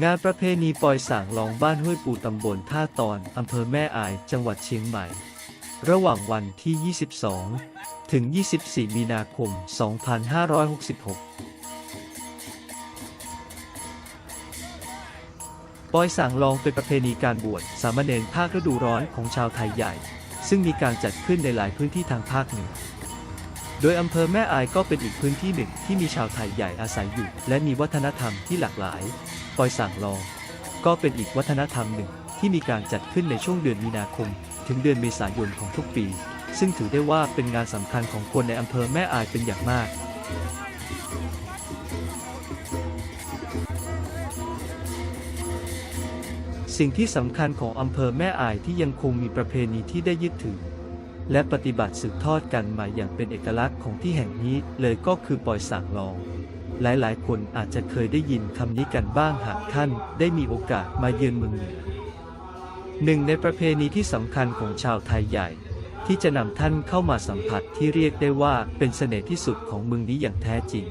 งานประเพณีปอยสางลองบ้านห้วยปูตำบลท่าตอน อำเภอแม่อายจังหวัดเชียงใหม่ ระหว่างวันที่ 22 ถึง 24 มีนาคม 2566 ปอยสังลองเป็นประเพณีการบวชสามเณรภาคฤดูร้อนของชาวไทยใหญ่ ซึ่งมีการจัดขึ้นในหลายพื้นที่ทางภาคเหนือโดยอำเภอแม่อายก็เป็นอีกพื้นที่หนึ่งที่มีชาวไทยใหญ่อาศัยอยู่ และมีวัฒนธรรมที่หลากหลาย ปอยสั่งลอง ก็เป็นอีกวัฒนธรรมหนึ่งที่มีการจัดขึ้นในช่วงเดือนมีนาคม ถึงเดือนเมษายนของทุกปี ซึ่งถือได้ว่าเป็นงานสำคัญของคนในอำเภอแม่อายเป็นอย่างมากสิ่งที่สำคัญของอำเภอแม่อายที่ยังคงมีประเพณีที่ได้ยึดถือ และปฏิบัติสืบทอดกันมาอย่างเป็นเอกลักษณ์ของที่แห่งนี้เลยก็คือปอยสางลอง หลายๆ คนอาจจะเคยได้ยินคำนี้กันบ้างหากท่านได้มีโอกาสมาเยือนเมืองเหนือหนึ่งในประเพณีที่สำคัญของชาวไทยใหญ่ ที่จะนำท่านเข้ามาสัมผัสที่เรียกได้ว่าเป็นเสน่ห์ที่สุดของเมืองนี้อย่างแท้จริง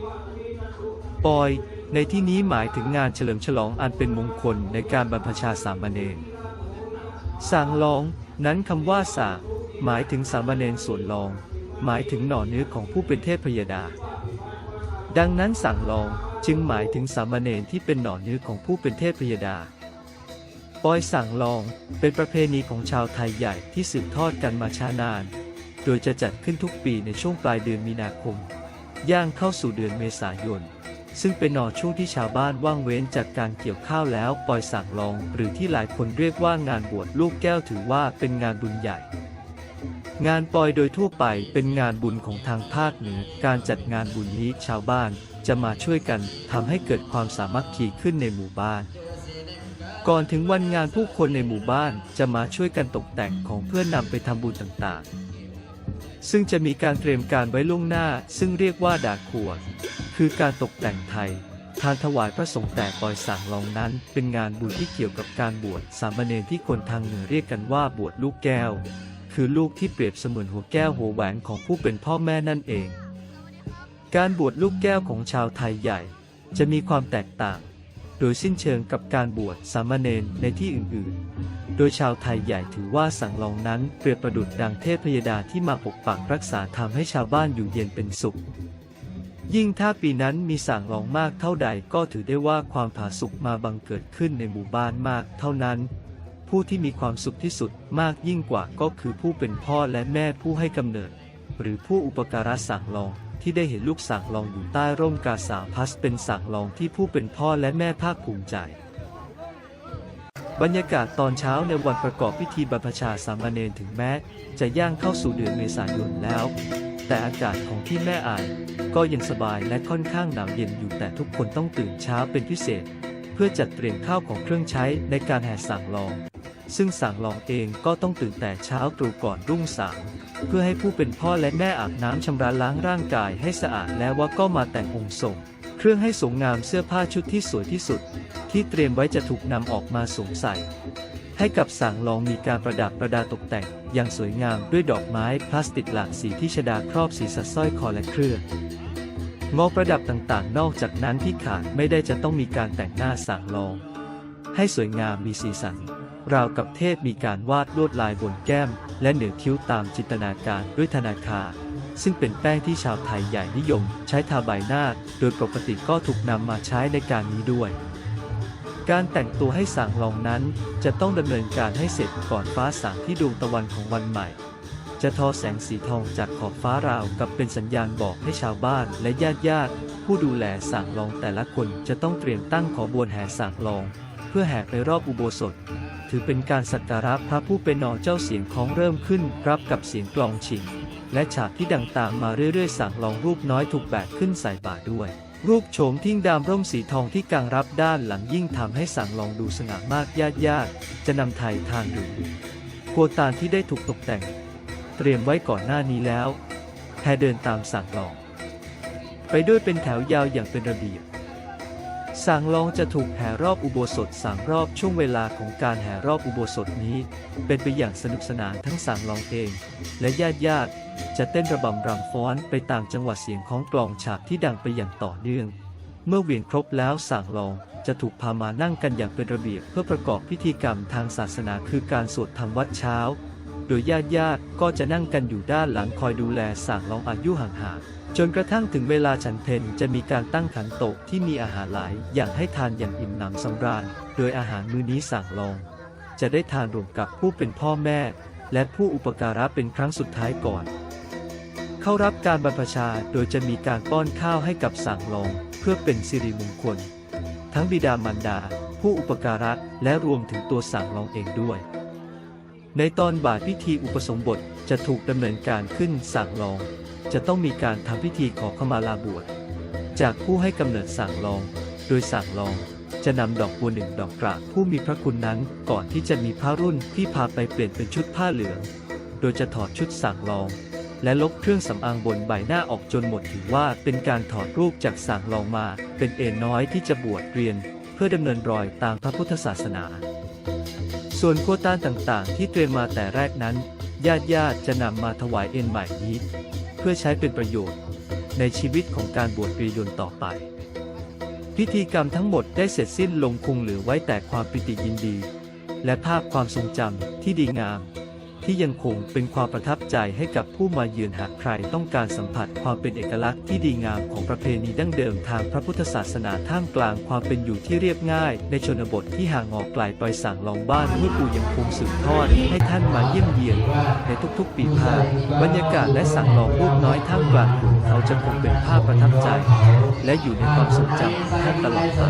ปอย ในที่นี้หมายถึงงานเฉลิมฉลองอันเป็นมงคลในการบรรพชาสามเณรสางลองนั้นคำว่าสางหมายถึงสามเณรส่วนรอง หมายถึงหน่อเนื้อของผู้เป็นเทพพยดา ดังนั้นสั่งลองจึงหมายถึงสามเณรที่เป็นหน่อเนื้อของผู้เป็นเทพพยดา ปอยสั่งลองเป็นประเพณีของชาวไทยใหญ่ที่สืบทอดกันมาช้านาน โดยจะจัดขึ้นทุกปีในช่วงปลายเดือนมีนาคม ย่างเข้าสู่เดือนเมษายน ซึ่งเป็นหน่อช่วงที่ชาวบ้านว่างเว้นจากการเกี่ยวข้าวแล้วปล่อยสั่งลอง หรือที่หลายคนเรียกว่างานบวชลูกแก้วถือว่าเป็นงานบุญใหญ่ งานปอยโดยทั่วไปเป็นงานบุญของทางภาคเหนือ การจัดงานบุญนี้ชาวบ้านจะมาช่วยกันทำให้เกิดความสามัคคีขึ้นในหมู่บ้าน ก่อนถึงวันงานผู้คนในหมู่บ้านจะมาช่วยกันตกแต่งของเพื่อนนำไปทำบุญต่างๆ ซึ่งจะมีการเตรียมการไว้ล่วงหน้า ซึ่งเรียกว่าดาครัวคือการตกแต่งไทยทานถวายพระสงฆ์แต่ปอยสั่งลองนั้น เป็นงานบุญที่เกี่ยวกับการบวชสามเณรที่คนทางเหนือเรียกกันว่าบวชลูกแก้ว คือลูกที่เปรียบเสมือนหัวแก้วหัวแหวนของผู้เป็นพ่อแม่นั่นเอง การบวชลูกแก้วของชาวไทยใหญ่ จะมีความแตกต่าง โดยสิ้นเชิงกับการบวชสามเณรในที่อื่นๆ โดยชาวไทยใหญ่ถือว่าสั่งลองนั้นเปรียบประดุจดังเทพยดาที่มาปกปักรักษาทำให้ชาวบ้านอยู่เย็นเป็นสุขยิ่งถ้าปีนั้นมีสั่งลองมากเท่าใดก็ถือได้ว่าความผาสุกมาบังเกิดขึ้นในหมู่บ้านมากเท่านั้น ผู้ที่มีความสุขที่สุดมากยิ่งกว่าก็คือผู้เป็นพ่อและแม่ผู้ให้กำเนิด หรือผู้อุปการะสั่งลองที่ได้เห็นลูกสั่งลองอยู่ใต้ร่มกาสาวพัสเป็นสั่งลองที่ผู้เป็นพ่อและแม่ภาคภูมิใจ บรรยากาศตอนเช้าในวันประกอบพิธีบรรพชาสามเณรถึงแม้ จะย่างเข้าสู่เดือนเมษายนแล้ว แต่อากาศของที่แม่อายก็เย็นสบายและค่อนข้างหนาวเย็นอยู่แต่ทุกคนต้องตื่นเช้าเป็นพิเศษ เพื่อจัดเตรียมข้าวของเครื่องใช้ในการแห่สั่งลอง ซึ่งสั่งลองเองก็ต้องตื่นแต่เช้าตรู่ก่อนรุ่งสางเพื่อให้ผู้เป็นพ่อและแม่อาบน้ำชำระล้างร่างกายให้สะอาดแล้วว่าก็มาแต่งองค์ทรงเครื่องให้สวยงามเสื้อผ้าชุดที่สวยที่สุด ที่เตรียมไว้จะถูกนำออกมาสวมใส่ ให้กับสั่งลองมีการประดับประดาตกแต่ง อย่างสวยงามด้วยดอกไม้พลาสติกหลากสีที่ชดาครอบศีรษะสร้อยคอและเครื่องงอประดับต่างๆ นอกจากนั้นที่ขาดไม่ได้จะต้องมีการแต่งหน้าสั่งลอง ให้สวยงามมีสีสัน ราวกับเทพมีการวาดลวดลายบนแก้ม และเหนือคิ้วตามจินตนาการด้วยธนาคารซึ่งเป็นแป้งที่ชาวไทยใหญ่นิยม ใช้ทาใบหน้า โดยปกติก็ถูกนำมาใช้ในการนี้ด้วย การแต่งตัวให้สั่งลองนั้น จะต้องดำเนินการให้เสร็จก่อนฟ้าสางที่ดวงตะวันของวันใหม่จะทอแสงสีทองจากขอบฟ้าราวกับเป็นสัญญาณบอกให้ชาวบ้านและญาติญาติผู้ดูแลสั่งลองแต่ละคนจะต้องเตรียมตั้งขอบวนแห่สั่งลอง เพื่อแห่ไปรอบอุโบสถ ถือเป็นการสักการะพระผู้เป็นนอเจ้าเสียงของเริ่มขึ้นรับกับเสียงกลองชิง และฉากที่ดังตามมาเรื่อยๆ สั่งลองรูปน้อยถูกแบกขึ้นใส่บ่าด้วย รูปโฉมทิ้งดามร่มสีทองที่กางรับด้านหลังยิ่งทำให้สั่งลองดูสง่ามากญาติญาติจะนำไทยทางดูคตาลที่ได้ถูกตกแต่ง เตรียมไว้ก่อนหน้านี้แล้วแพเดินตามสั่งลอง ไปด้วยเป็นแถวยาวอย่างเป็นระเบียบ สางลองจะถูกแห่รอบอุโบสถสามรอบช่วงเวลาของการแห่รอบอุโบสถนี้ เป็นไปอย่างสนุกสนานทั้งสางลองเอง และญาติญาติจะเต้นระบำรำฟ้อนไปต่ามจังหวะเสียงของกลองฉาบที่ดังไปอย่างต่อเนื่อง เมื่อเวียนครบแล้วสังลองจะถูกพามานั่งกันอย่างเป็นระเบียบเพื่อประกอบพิธีกรรมทางศาสนาคือการสวดธรรมวัดเช้า โดยญาติญาติก็จะนั่งกันอยู่ด้านหลังคอยดูแลสังลองอายุห่างๆ จนกระทั่งถึงเวลาฉันเพลจะมีการตั้งขันโตกที่มีอาหารหลายอย่างให้ทานอย่างอิ่มหนำสำราญ โดยอาหารมื้อนี้สั่งลอง จะได้ทานรวมกับผู้เป็นพ่อแม่ และผู้อุปการะเป็นครั้งสุดท้ายก่อน เข้ารับการบรรพชาโดยจะมีการป้อนข้าวให้กับสั่งลอง เพื่อเป็นสิริมงคล ทั้งบิดามารดา ผู้อุปการะและรวมถึงตัวสั่งลองเองด้วย ในตอนบ่ายพิธีอุปสมบทจะถูกดำเนินการขึ้นสั่งลอง จะต้องมีการทำพิธีขอขมาลาบวชจากผู้ให้กำเนิดสั่งลอง โดยสั่งลองจะนำดอกบัวหนึ่งดอกกราบผู้มีพระคุณนั้นก่อนที่จะมีพระรุ่นที่พาไปเปลี่ยนเป็นชุดผ้าเหลือง โดยจะถอดชุดสั่งลอง และลบเครื่องสำอางบนใบหน้าออกจนหมดถือว่าเป็นการถอดรูปจากสั่งลองมา เป็นเอนน้อยที่จะบวชเรียน เพื่อดำเนินรอยตามพระพุทธศาสนา ส่วนโคต้านต่างๆ ที่เตรียมมาแต่แรกนั้น ญาติญาติๆจะนำมาถวายเอ็นใหม่นี้ เพื่อใช้เป็นประโยชน์ ในชีวิตของการบวชปียนต่อไป พิธีกรรมทั้งหมดได้เสร็จสิ้นลงคงเหลือไว้แต่ความปิติยินดี และภาพความทรงจำที่ดีงาม ที่ยังคงเป็นความประทับใจให้กับผู้มาเยือนหากใครต้องการสัมผัสความเป็นเอกลักษณ์ที่ดีงามของประเพณีดั้งเดิมทางพระพุทธศาสนาท่ามกลางความเป็นอยู่ที่เรียบง่าย ในชนบทที่ห่างออกไกลไปสั่งลองบ้านเมื่อปู่ยังคงสืบทอดให้ท่านมาเยี่ยมเยียน ในทุกๆ ปีพาบรรยากาศและสั่งลองลูกน้อยท่ามกลางขุนเขาจะคงเป็นภาพประทับใจ และอยู่ในความทรงจำท่านตลอดไป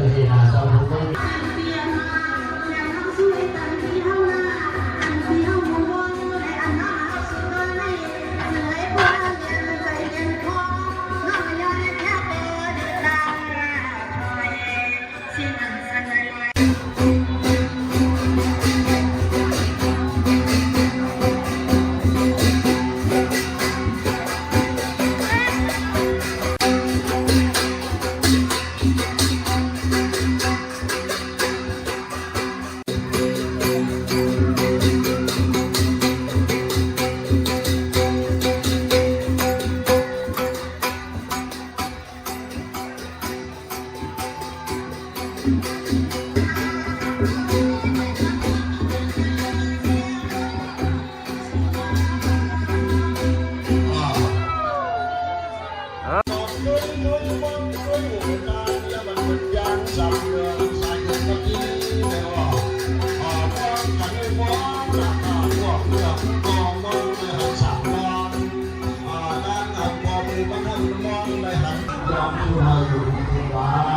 Amém.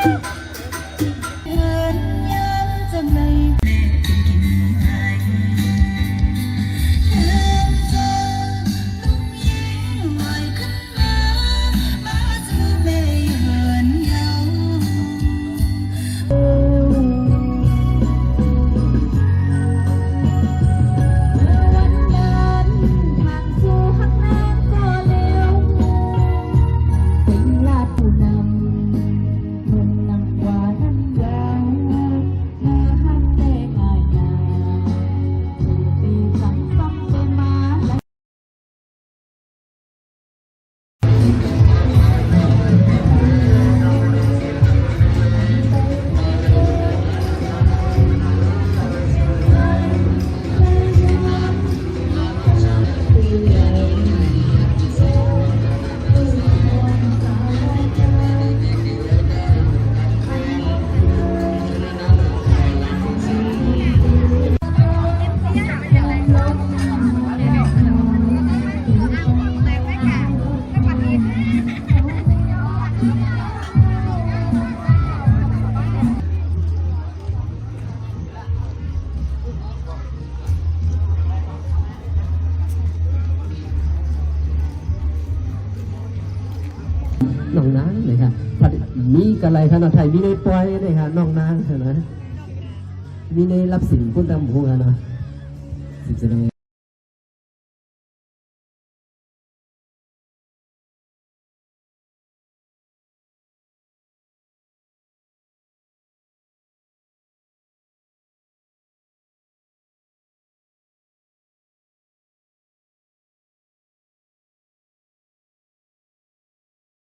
เน้องนางนะครับมีกะไรขนาดไทยมีในปล่อยนะครับน้องนางนะมีในรับสินพุ่นตามหัวนะสิจะได้